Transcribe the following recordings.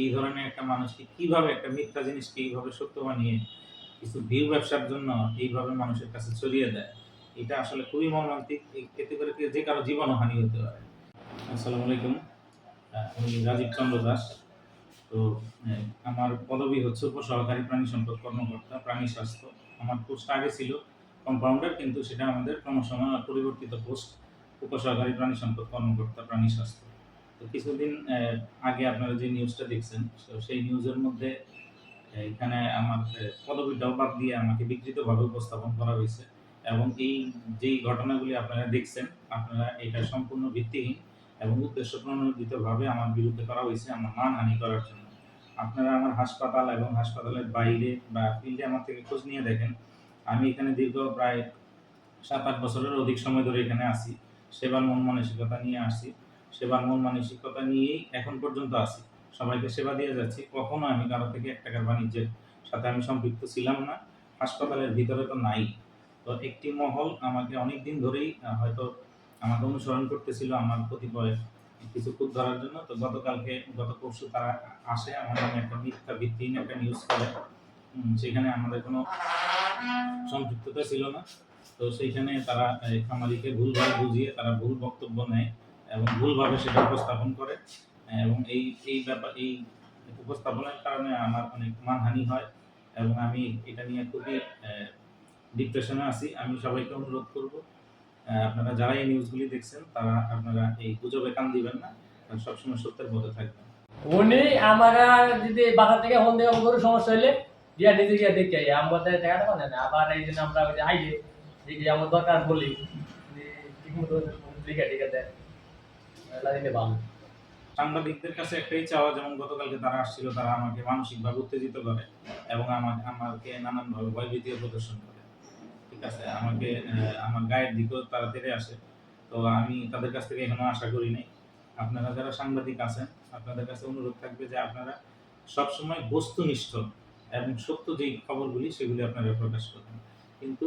এই ধরনের একটা মানুষকে কীভাবে একটা মিথ্যা জিনিসকে এইভাবে সত্য বানিয়ে কিছু ভিউ ব্যবসার জন্য এইভাবে মানুষের কাছে ছড়িয়ে দেয়, এটা আসলে খুবই মর্মান্তিক। এতে করে যে কারও জীবনও হানি হতে পারে। আসসালামু আলাইকুম। আমি রাজীব চন্দ্র দাস। তো আমার পদবি হচ্ছে উপসহকারী প্রাণী সম্পদ কর্মকর্তা, প্রাণী স্বাস্থ্য। আমার পোস্ট আগে ছিল কম্পাউন্ডার কিন্তু সেটা আমাদের ক্রমসময় পরিবর্তিত পোস্ট উপসহকারী প্রাণী সম্পদ কর্মকর্তা, প্রাণী স্বাস্থ্য। তো কিছুদিন আগে আপনারা যে নিউজটা দেখছেন, তো সেই নিউজের মধ্যে এখানে আমার পদবিটাও বাদ দিয়ে আমাকে বিকৃতভাবে উপস্থাপন করা হয়েছে এবং এই যেই ঘটনাগুলি আপনারা দেখছেন, আপনারা এটা সম্পূর্ণ ভিত্তিহীন এবং উদ্দেশ্য প্রণোদিতভাবে আমার বিরুদ্ধে করা হয়েছে, আমার মানহানি করার জন্য। আপনারা আমার হাসপাতাল এবং হাসপাতালের বাইরে বা ফিল্ডে আমার থেকে খোঁজ নিয়ে দেখেন। আমি এখানে দীর্ঘ প্রায় সাত আট বছরের অধিক সময় ধরে এখানে আসি সেবার মন মানসিকতা নিয়ে আসি সেবার মন মানসিকতা নিয়েই এখন পর্যন্ত আছি। সবাইকে সেবা দিয়ে যাচ্ছি। কখনো আমি কারও থেকে এক টাকার বাণিজ্যের সাথে আমি সম্পৃক্ত ছিলাম না। হাসপাতালের ভিতরে তো নাই। তো একটি মহল আমাকে অনেক দিন ধরেই হয়তো আমাকে অনুসরণ করতেছিল আমার কতিপয় কিছু খুদ ধরার জন্য। তো গতকালকে, গত পরশু তারা আসে আমার নামে একটা মিথ্যা ভিত্তিহীন একটা নিউজ করে। সেখানে আমাদের কোনো সম্পৃক্ততা ছিল না। তো সেইখানে তারা খামারিকে ভুলভাবে বুঝিয়ে তারা ভুল বক্তব্য নেয়। এবং ভুলভাবে সেটা উপস্থাপন করে, এবং এই এই ব্যাপার, এই উপস্থাপনের কারণে আমার অনেক মানহানি হয় এবং আমি এটা নিয়ে খুবই ডিপ্রেশনে আছি। আমি সবাইকে অনুরোধ করব আপনারা যারা এই নিউজগুলি দেখছেন, তারা আপনারা এই গুজবে কান দিবেন না সবসময় সত্যের পথে থাকবেন। উনি আমরা যদি বাসা থেকে ফোন দিয়ে কোনো সমস্যা হইলে দিয়া নিজে গিয়ে দেখে আই আমাদের টাকাটা পানে না। আবার এই জন্য আমরা আইলে দেখি আমার দরকার বলি ঠিক মতো টিকে দেয়। দিলে ভালো সাংবাদিকদের কাছে একটাই চাওয়া, যেমন গতকালকে তারা আসছিল, তারা আমাকে মানসিকভাবে উত্তেজিত করে এবং আমাকে আমাকে নানানভাবে ভয়ভীতিও প্রদর্শন করে। ঠিক আছে, আমাকে আমার গায়ের দিকেও তারা তেড়ে আসে। তো আমি তাদের কাছ থেকে এখনও আশা করি নাই। আপনারা যারা সাংবাদিক আছেন, আপনাদের কাছে অনুরোধ থাকবে যে আপনারা সবসময় বস্তুনিষ্ঠ এবং সত্য যেই খবরগুলি, সেগুলি আপনারা প্রকাশ করবেন কিন্তু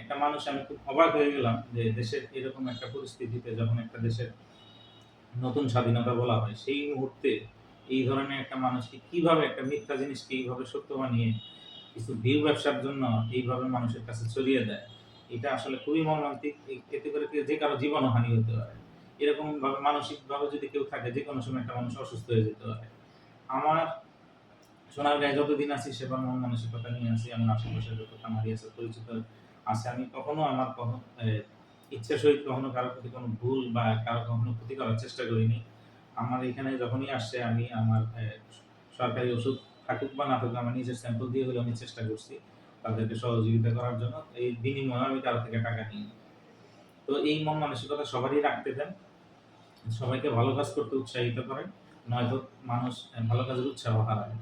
একটা মানুষ, আমি খুব অবাক হয়ে গেলাম যে দেশের এরকম একটা পরিস্থিতিতে, যখন একটা দেশের নতুন স্বাধীনতা বলা হয়, সেই মুহূর্তে এই ধরনের একটা মানুষকে কীভাবে একটা মিথ্যা জিনিসকে এইভাবে সত্য বানিয়ে কিছু ভিউ ব্যবসার জন্য এইভাবে মানুষের কাছে ছড়িয়ে দেয়, এটা আসলে খুবই মর্মান্তিক। এতে করে যে কারও জীবনও হানি হতে পারে। এরকম ভাবে মানসিক ভাবে যদি কেউ থাকে, যে কোনো সময় একটা মানুষ অসুস্থ হয়ে যেতে পারে। আমার সোনার গায়ে যতদিন আছি সেবার মন মানসিকতা নিয়ে আছি, আমার আশেপাশে যত খামারি আছে, পরিচিত আছে, আমি কখনো আমার কখনো ইচ্ছা সহিত কখনো কারোর প্রতি কোনো ভুল বা কারও কখনো ক্ষতি করার চেষ্টা করিনি। আমার এখানে যখনই আসছে, আমি আমার সরকারি ওষুধ থাকুক বা না থাকুক, আমার নিজের স্যাম্পল দিয়ে হলে আমি চেষ্টা করছি তাদেরকে সহযোগিতা করার জন্য। এই বিনিময়ে আমি কারও থেকে টাকা নিই তো এই মন মানসিকতা সবারই রাখতে দেন। সবাইকে ভালো কাজ করতে উৎসাহিত করেন। নয়তো মানুষ ভালো কাজের উৎসাহ হারায়।